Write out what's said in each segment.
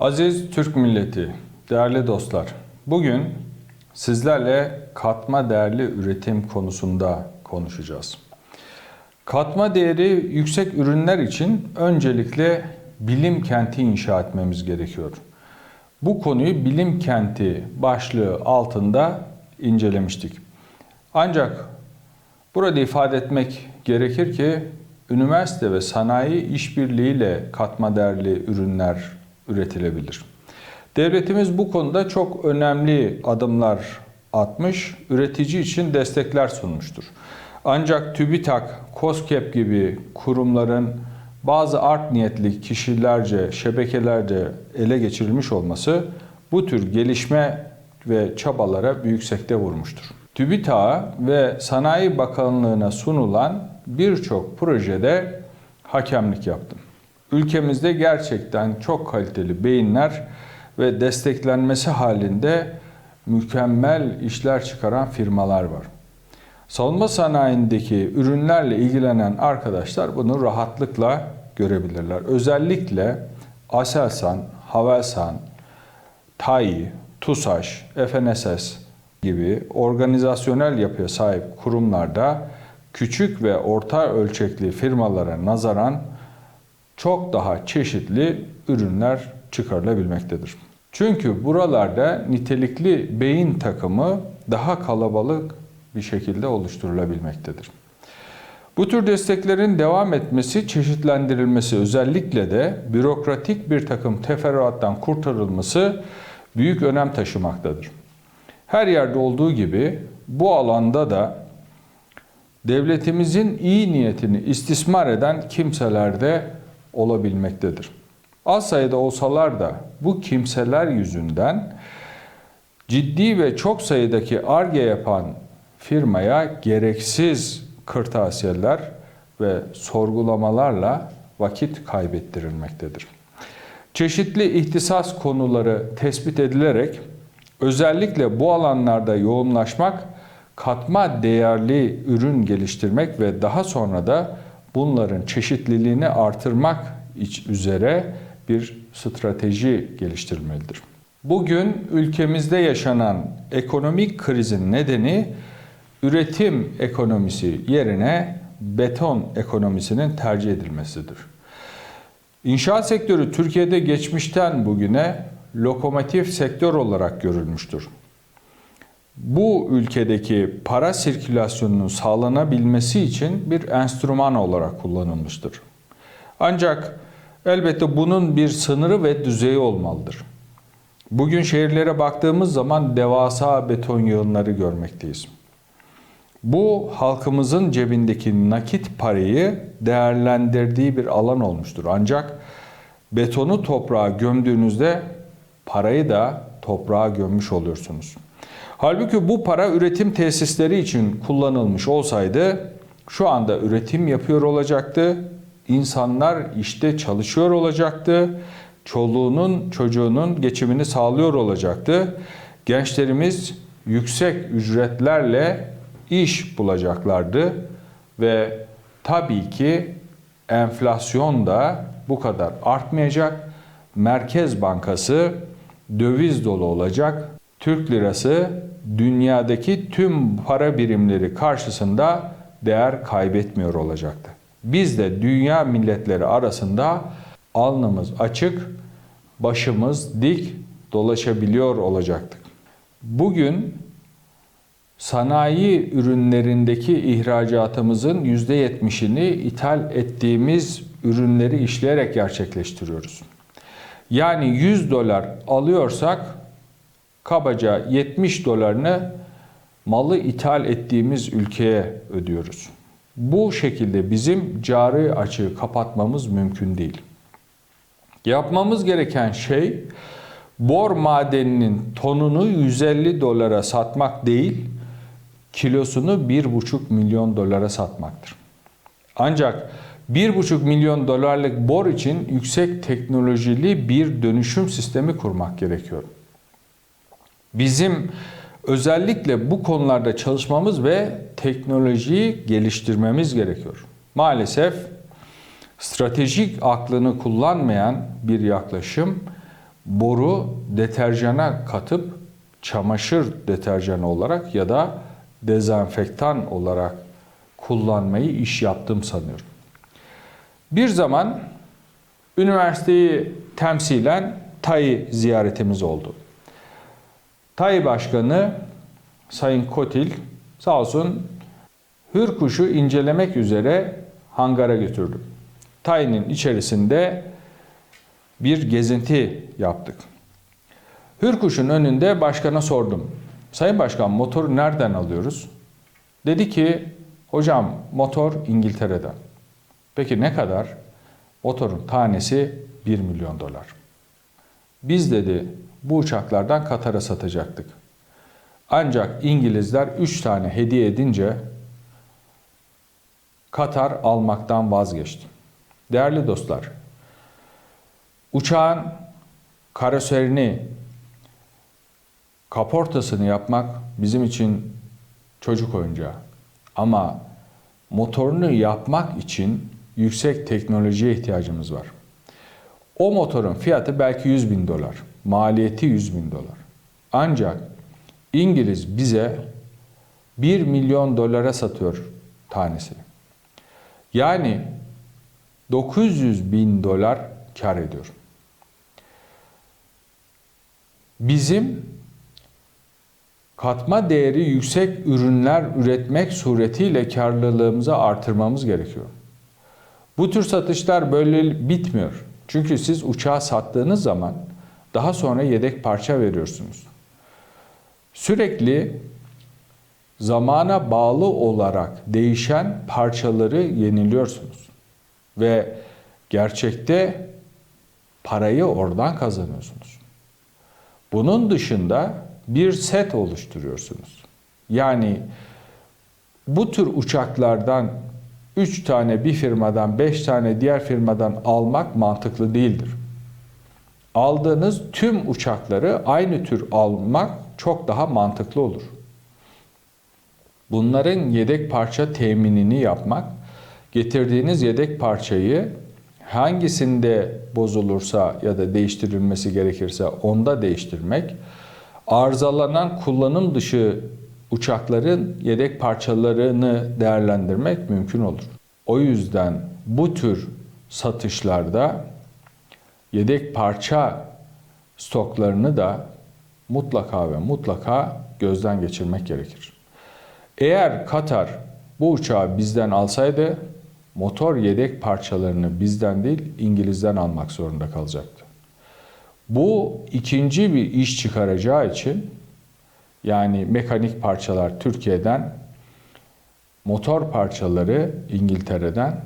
Aziz Türk milleti, değerli dostlar, bugün sizlerle katma değerli üretim konusunda konuşacağız. Katma değeri yüksek ürünler için öncelikle bilim kenti inşa etmemiz gerekiyor. Bu konuyu bilim kenti başlığı altında incelemiştik. Ancak burada ifade etmek gerekir ki üniversite ve sanayi işbirliğiyle katma değerli ürünler üretilebilir. Devletimiz bu konuda çok önemli adımlar atmış, üretici için destekler sunmuştur. Ancak TÜBİTAK, KOSGEB gibi kurumların bazı art niyetli kişilerce, şebekelerce ele geçirilmiş olması bu tür gelişme ve çabalara büyük sekte vurmuştur. TÜBİTAK'a ve Sanayi Bakanlığı'na sunulan birçok projede hakemlik yaptım. Ülkemizde gerçekten çok kaliteli beyinler ve desteklenmesi halinde mükemmel işler çıkaran firmalar var. Savunma sanayindeki ürünlerle ilgilenen arkadaşlar bunu rahatlıkla görebilirler. Özellikle Aselsan, Havelsan, TAI, TUSAŞ, FNSS gibi organizasyonel yapıya sahip kurumlarda küçük ve orta ölçekli firmalara nazaran çok daha çeşitli ürünler çıkarılabilmektedir. Çünkü buralarda nitelikli beyin takımı daha kalabalık bir şekilde oluşturulabilmektedir. Bu tür desteklerin devam etmesi, çeşitlendirilmesi özellikle de bürokratik bir takım teferruattan kurtarılması büyük önem taşımaktadır. Her yerde olduğu gibi bu alanda da devletimizin iyi niyetini istismar eden kimseler de olabilmektedir. Az sayıda olsalar da bu kimseler yüzünden ciddi ve çok sayıdaki arge yapan firmaya gereksiz kırtasiyeler ve sorgulamalarla vakit kaybettirilmektedir. Çeşitli ihtisas konuları tespit edilerek özellikle bu alanlarda yoğunlaşmak, katma değerli ürün geliştirmek ve daha sonra da bunların çeşitliliğini artırmak üzere bir strateji geliştirilmelidir. Bugün ülkemizde yaşanan ekonomik krizin nedeni üretim ekonomisi yerine beton ekonomisinin tercih edilmesidir. İnşaat sektörü Türkiye'de geçmişten bugüne lokomotif sektör olarak görülmüştür. Bu ülkedeki para sirkülasyonunun sağlanabilmesi için bir enstrüman olarak kullanılmıştır. Ancak elbette bunun bir sınırı ve düzeyi olmalıdır. Bugün şehirlere baktığımız zaman devasa beton yığınları görmekteyiz. Bu halkımızın cebindeki nakit parayı değerlendirdiği bir alan olmuştur. Ancak betonu toprağa gömdüğünüzde parayı da toprağa gömmüş oluyorsunuz. Halbuki bu para üretim tesisleri için kullanılmış olsaydı şu anda üretim yapıyor olacaktı. İnsanlar işte çalışıyor olacaktı. Çoluğunun, çocuğunun geçimini sağlıyor olacaktı. Gençlerimiz yüksek ücretlerle iş bulacaklardı ve tabii ki enflasyon da bu kadar artmayacak. Merkez Bankası döviz dolu olacak. Türk lirası dünyadaki tüm para birimleri karşısında değer kaybetmiyor olacaktı. Biz de dünya milletleri arasında alnımız açık, başımız dik dolaşabiliyor olacaktık. Bugün sanayi ürünlerindeki ihracatımızın %70'ini ithal ettiğimiz ürünleri işleyerek gerçekleştiriyoruz. Yani 100 dolar alıyorsak kabaca 70 dolarını malı ithal ettiğimiz ülkeye ödüyoruz. Bu şekilde bizim cari açığı kapatmamız mümkün değil. Yapmamız gereken şey bor madeninin tonunu 150 dolara satmak değil, kilosunu 1,5 milyon dolara satmaktır. Ancak 1,5 milyon dolarlık bor için yüksek teknolojili bir dönüşüm sistemi kurmak gerekiyor. Bizim özellikle bu konularda çalışmamız ve teknolojiyi geliştirmemiz gerekiyor. Maalesef stratejik aklını kullanmayan bir yaklaşım boru deterjana katıp çamaşır deterjanı olarak ya da dezenfektan olarak kullanmayı iş yaptım sanıyorum. Bir zaman üniversiteyi temsilen TAI ziyaretimiz oldu. TAI Başkanı Sayın Kotil sağ olsun Hürkuş'u incelemek üzere hangara götürdü. TAI'nin içerisinde bir gezinti yaptık. Hürkuş'un önünde başkana sordum. Sayın Başkan motoru nereden alıyoruz? Dedi ki hocam motor İngiltere'den. Peki ne kadar? Motorun tanesi 1 milyon dolar. Biz dedi bu uçaklardan Katar'a satacaktık. Ancak İngilizler 3 tane hediye edince Katar almaktan vazgeçti. Değerli dostlar, uçağın karoserini, kaportasını yapmak bizim için çocuk oyuncağı. Ama motorunu yapmak için yüksek teknolojiye ihtiyacımız var. O motorun fiyatı belki 100 bin dolar. Maliyeti 100 bin dolar. Ancak İngiliz bize 1 milyon dolara satıyor tanesini. Yani 900 bin dolar kar ediyor. Bizim katma değeri yüksek ürünler üretmek suretiyle karlılığımızı artırmamız gerekiyor. Bu tür satışlar böyle bitmiyor. Çünkü siz uçağı sattığınız zaman daha sonra yedek parça veriyorsunuz. Sürekli zamana bağlı olarak değişen parçaları yeniliyorsunuz. Ve gerçekte parayı oradan kazanıyorsunuz. Bunun dışında bir set oluşturuyorsunuz. Yani bu tür uçaklardan 3 tane bir firmadan 5 tane diğer firmadan almak mantıklı değildir. Aldığınız tüm uçakları aynı tür almak çok daha mantıklı olur. Bunların yedek parça teminini yapmak, getirdiğiniz yedek parçayı hangisinde bozulursa ya da değiştirilmesi gerekirse onda değiştirmek, arızalanan kullanım dışı uçakların yedek parçalarını değerlendirmek mümkün olur. O yüzden bu tür satışlarda yedek parça stoklarını da mutlaka ve mutlaka gözden geçirmek gerekir. Eğer Katar bu uçağı bizden alsaydı motor yedek parçalarını bizden değil İngiliz'den almak zorunda kalacaktı. Bu ikinci bir iş çıkaracağı için yani mekanik parçalar Türkiye'den, motor parçaları İngiltere'den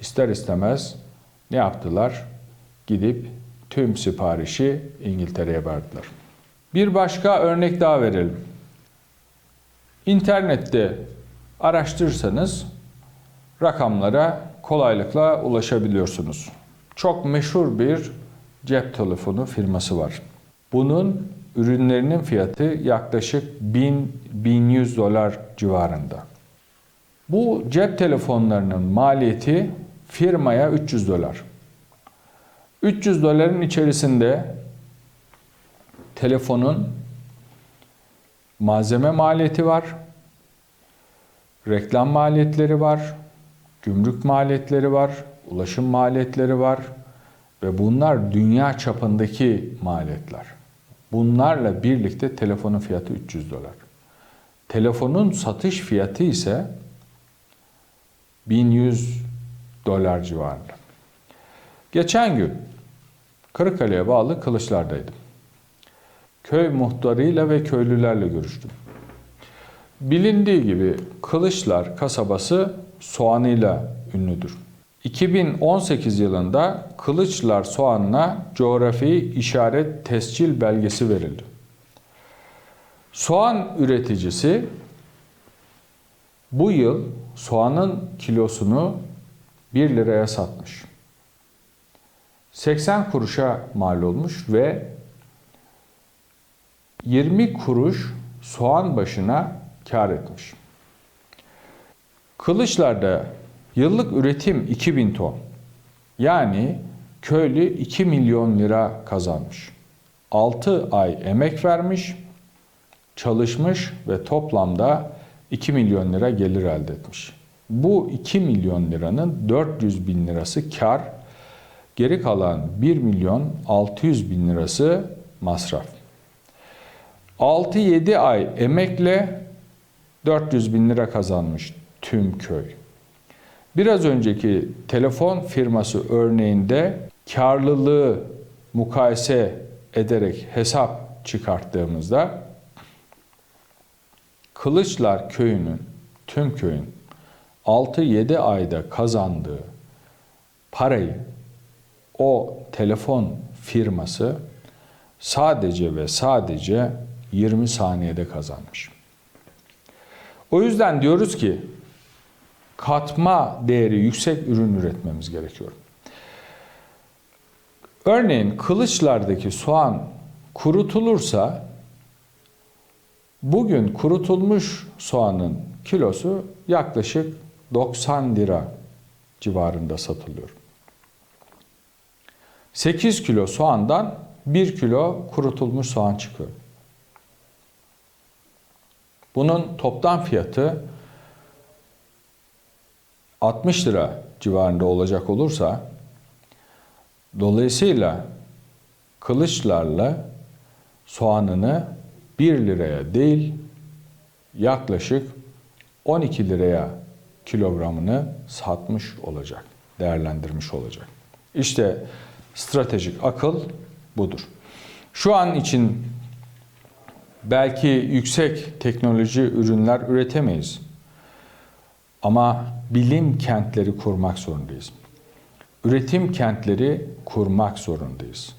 ister istemez ne yaptılar? Gidip tüm siparişi İngiltere'ye verdiler. Bir başka örnek daha verelim. İnternette araştırırsanız rakamlara kolaylıkla ulaşabiliyorsunuz. Çok meşhur bir cep telefonu firması var. Bunun ürünlerinin fiyatı yaklaşık 1000-1100 dolar civarında. Bu cep telefonlarının maliyeti firmaya 300 dolar. 300 doların içerisinde telefonun malzeme maliyeti var, reklam maliyetleri var, gümrük maliyetleri var, ulaşım maliyetleri var ve bunlar dünya çapındaki maliyetler. Bunlarla birlikte telefonun fiyatı 300 dolar. Telefonun satış fiyatı ise 1100 dolar civarında. Geçen gün Kırıkkale'ye bağlı Kılıçlar'daydım. Köy muhtarıyla ve köylülerle görüştüm. Bilindiği gibi Kılıçlar kasabası soğanıyla ünlüdür. 2018 yılında Kılıçlar soğanına coğrafi işaret tescil belgesi verildi. Soğan üreticisi bu yıl soğanın kilosunu 1 liraya satmış. 80 kuruşa mal olmuş ve 20 kuruş soğan başına kar etmiş. Kılıçlar'da yıllık üretim 2000 ton. Yani köylü 2 milyon lira kazanmış. 6 ay emek vermiş, çalışmış ve toplamda 2 milyon lira gelir elde etmiş. Bu 2 milyon liranın 400 bin lirası kar, geri kalan 1 milyon 600 bin lirası masraf. 6-7 ay emekle 400 bin lira kazanmış tüm köy. Biraz önceki telefon firması örneğinde karlılığı mukayese ederek hesap çıkarttığımızda Kılıçlar köyünün, tüm köyün 6-7 ayda kazandığı parayı o telefon firması sadece ve sadece 20 saniyede kazanmış. O yüzden diyoruz ki katma değeri yüksek ürün üretmemiz gerekiyor. Örneğin kılıçlardaki soğan kurutulursa bugün kurutulmuş soğanın kilosu yaklaşık 90 lira civarında satılıyor. 8 kilo soğandan 1 kilo kurutulmuş soğan çıkıyor. Bunun toplam fiyatı 60 lira civarında olacak olursa dolayısıyla kılıçlarla soğanını 1 liraya değil yaklaşık 12 liraya kilogramını satmış olacak, değerlendirmiş olacak. İşte stratejik akıl budur. Şu an için belki yüksek teknoloji ürünler üretemeyiz. Ama bilim kentleri kurmak zorundayız. Üretim kentleri kurmak zorundayız.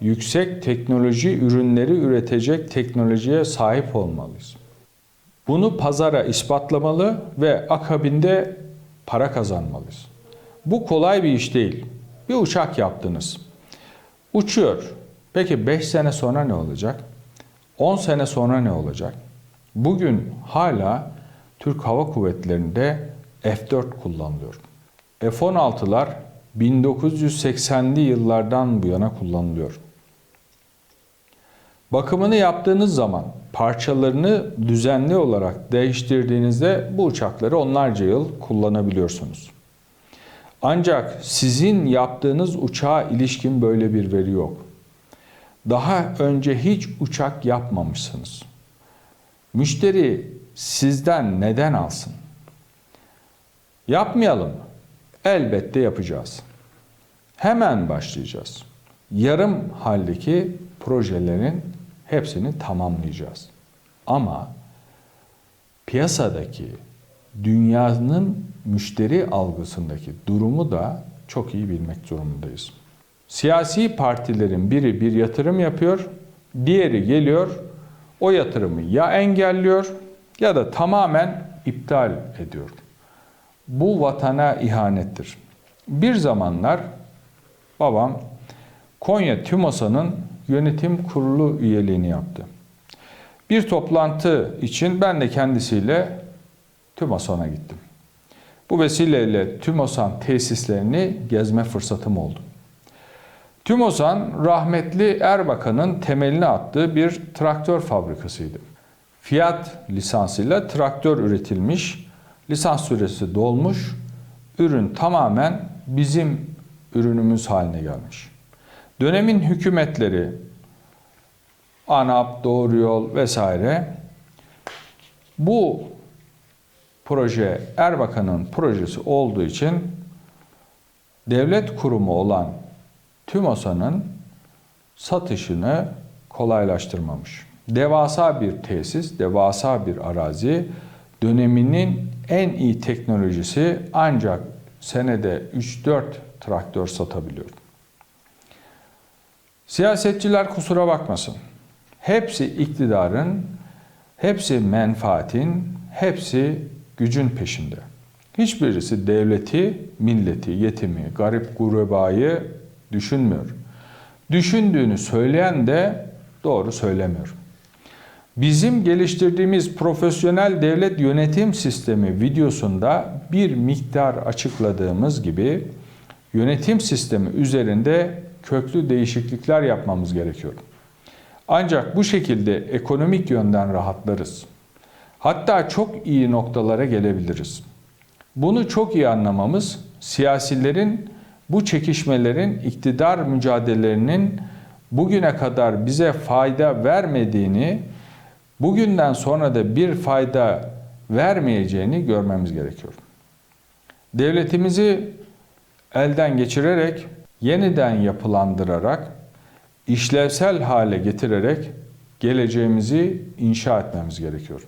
Yüksek teknoloji ürünleri üretecek teknolojiye sahip olmalıyız. Bunu pazara ispatlamalı ve akabinde para kazanmalıyız. Bu kolay bir iş değil. Bir uçak yaptınız. Uçuyor. Peki 5 sene sonra ne olacak? 10 sene sonra ne olacak? Bugün hala Türk Hava Kuvvetleri'nde F-4 kullanılıyor. F-16'lar 1980'li yıllardan bu yana kullanılıyor. Bakımını yaptığınız zaman parçalarını düzenli olarak değiştirdiğinizde bu uçakları onlarca yıl kullanabiliyorsunuz. Ancak sizin yaptığınız uçağa ilişkin böyle bir veri yok. Daha önce hiç uçak yapmamışsınız. Müşteri sizden neden alsın? Yapmayalım? Elbette yapacağız. Hemen başlayacağız. Yarım haldeki projelerin hepsini tamamlayacağız. Ama piyasadaki dünyanın müşteri algısındaki durumu da çok iyi bilmek zorundayız. Siyasi partilerin biri bir yatırım yapıyor, diğeri geliyor, o yatırımı ya engelliyor ya da tamamen iptal ediyor. Bu vatana ihanettir. Bir zamanlar babam Konya TÜMOSA'nın yönetim kurulu üyeliğini yaptı. Bir toplantı için ben de kendisiyle TÜMOSAN'a gittim. Bu vesileyle TÜMOSAN tesislerini gezme fırsatım oldu. TÜMOSAN rahmetli Erbakan'ın temelini attığı bir traktör fabrikasıydı. Fiyat lisansıyla traktör üretilmiş, lisans süresi dolmuş, ürün tamamen bizim ürünümüz haline gelmiş. Dönemin hükümetleri ANAP, Doğru Yol vesaire bu proje Erbakan'ın projesi olduğu için devlet kurumu olan TÜMOSA'nın satışını kolaylaştırmamış. Devasa bir tesis, devasa bir arazi, döneminin en iyi teknolojisi ancak senede 3-4 traktör satabiliyor. Siyasetçiler kusura bakmasın. Hepsi iktidarın, hepsi menfaatin, hepsi gücün peşinde. Hiçbirisi devleti, milleti, yetimi, garip gurebayı düşünmüyor. Düşündüğünü söyleyen de doğru söylemiyor. Bizim geliştirdiğimiz profesyonel devlet yönetim sistemi videosunda bir miktar açıkladığımız gibi yönetim sistemi üzerinde köklü değişiklikler yapmamız gerekiyor. Ancak bu şekilde ekonomik yönden rahatlarız. Hatta çok iyi noktalara gelebiliriz. Bunu çok iyi anlamamız siyasilerin bu çekişmelerin iktidar mücadelelerinin bugüne kadar bize fayda vermediğini, bugünden sonra da bir fayda vermeyeceğini görmemiz gerekiyor. Devletimizi elden geçirerek, yeniden yapılandırarak, işlevsel hale getirerek geleceğimizi inşa etmemiz gerekiyor.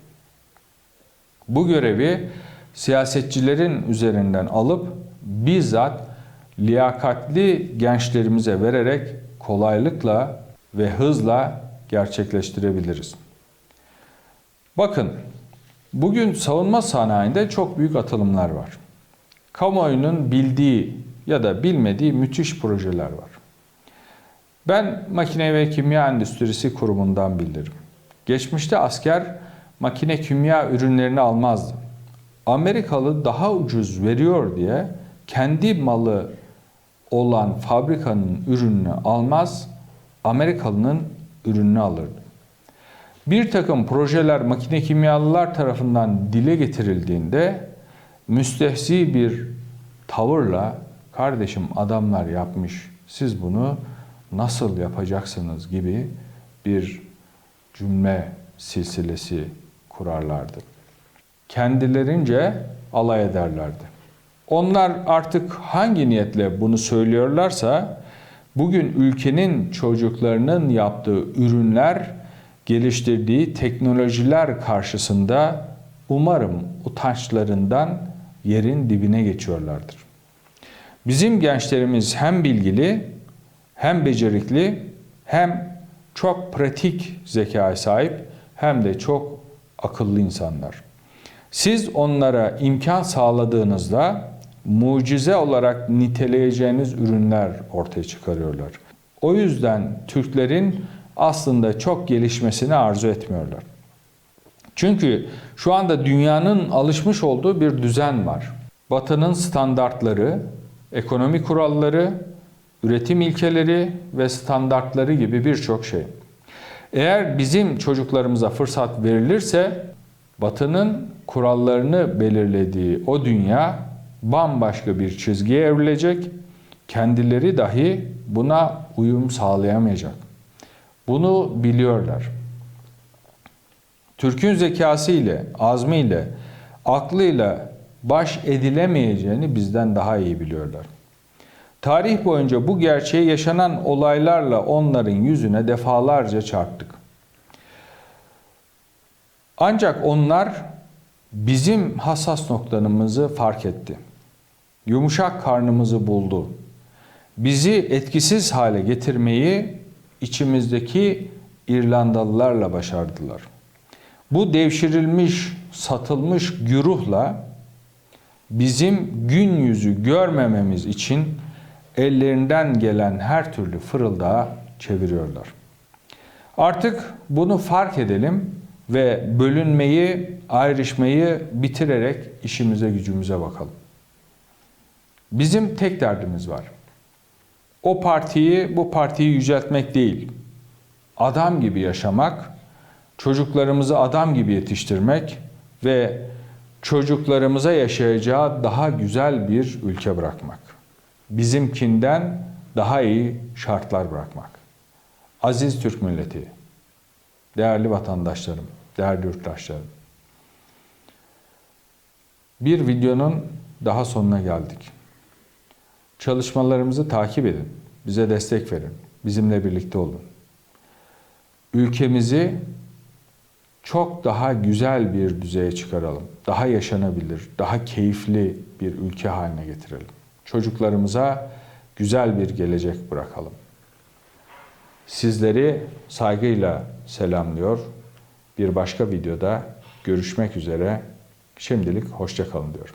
Bu görevi siyasetçilerin üzerinden alıp bizzat liyakatli gençlerimize vererek kolaylıkla ve hızla gerçekleştirebiliriz. Bakın, bugün savunma sanayinde çok büyük atılımlar var. Kamuoyunun bildiği ya da bilmediği müthiş projeler var. Ben Makine ve Kimya Endüstrisi Kurumu'ndan bilirim. Geçmişte asker makine kimya ürünlerini almazdı. Amerikalı daha ucuz veriyor diye kendi malı olan fabrikanın ürününü almaz, Amerikalı'nın ürününü alırdı. Bir takım projeler makine kimyalılar tarafından dile getirildiğinde müstehzi bir tavırla kardeşim adamlar yapmış siz bunu nasıl yapacaksınız gibi bir cümle silsilesi kurarlardı. Kendilerince alay ederlerdi. Onlar artık hangi niyetle bunu söylüyorlarsa bugün ülkenin çocuklarının yaptığı ürünler, geliştirdiği teknolojiler karşısında umarım utançlarından yerin dibine geçiyorlardır. Bizim gençlerimiz hem bilgili, hem becerikli, hem çok pratik zekaya sahip, hem de çok akıllı insanlar. Siz onlara imkan sağladığınızda mucize olarak niteleyeceğiniz ürünler ortaya çıkarıyorlar. O yüzden Türklerin aslında çok gelişmesini arzu etmiyorlar. Çünkü şu anda dünyanın alışmış olduğu bir düzen var. Batı'nın standartları, ekonomi kuralları, üretim ilkeleri ve standartları gibi birçok şey. Eğer bizim çocuklarımıza fırsat verilirse Batı'nın kurallarını belirlediği o dünya bambaşka bir çizgiye evrilecek. Kendileri dahi buna uyum sağlayamayacak. Bunu biliyorlar. Türk'ün zekası ile, azmiyle, aklıyla baş edilemeyeceğini bizden daha iyi biliyorlar. Tarih boyunca bu gerçeği yaşanan olaylarla onların yüzüne defalarca çarptık. Ancak onlar bizim hassas noktalarımızı fark etti. Yumuşak karnımızı buldu. Bizi etkisiz hale getirmeyi içimizdeki İrlandalılarla başardılar. Bu devşirilmiş, satılmış güruhla bizim gün yüzü görmememiz için ellerinden gelen her türlü fırıldağı çeviriyorlar. Artık bunu fark edelim ve bölünmeyi, ayrışmayı bitirerek işimize gücümüze bakalım. Bizim tek derdimiz var. O partiyi, bu partiyi yüceltmek değil. Adam gibi yaşamak, çocuklarımızı adam gibi yetiştirmek ve çocuklarımıza yaşayacağı daha güzel bir ülke bırakmak. Bizimkinden daha iyi şartlar bırakmak. Aziz Türk milleti, değerli vatandaşlarım, değerli yurttaşlarım. Bir videonun daha sonuna geldik. Çalışmalarımızı takip edin, bize destek verin, bizimle birlikte olun. Ülkemizi çok daha güzel bir düzeye çıkaralım. Daha yaşanabilir, daha keyifli bir ülke haline getirelim. Çocuklarımıza güzel bir gelecek bırakalım. Sizleri saygıyla selamlıyor. Bir başka videoda görüşmek üzere. Şimdilik hoşça kalın diyorum.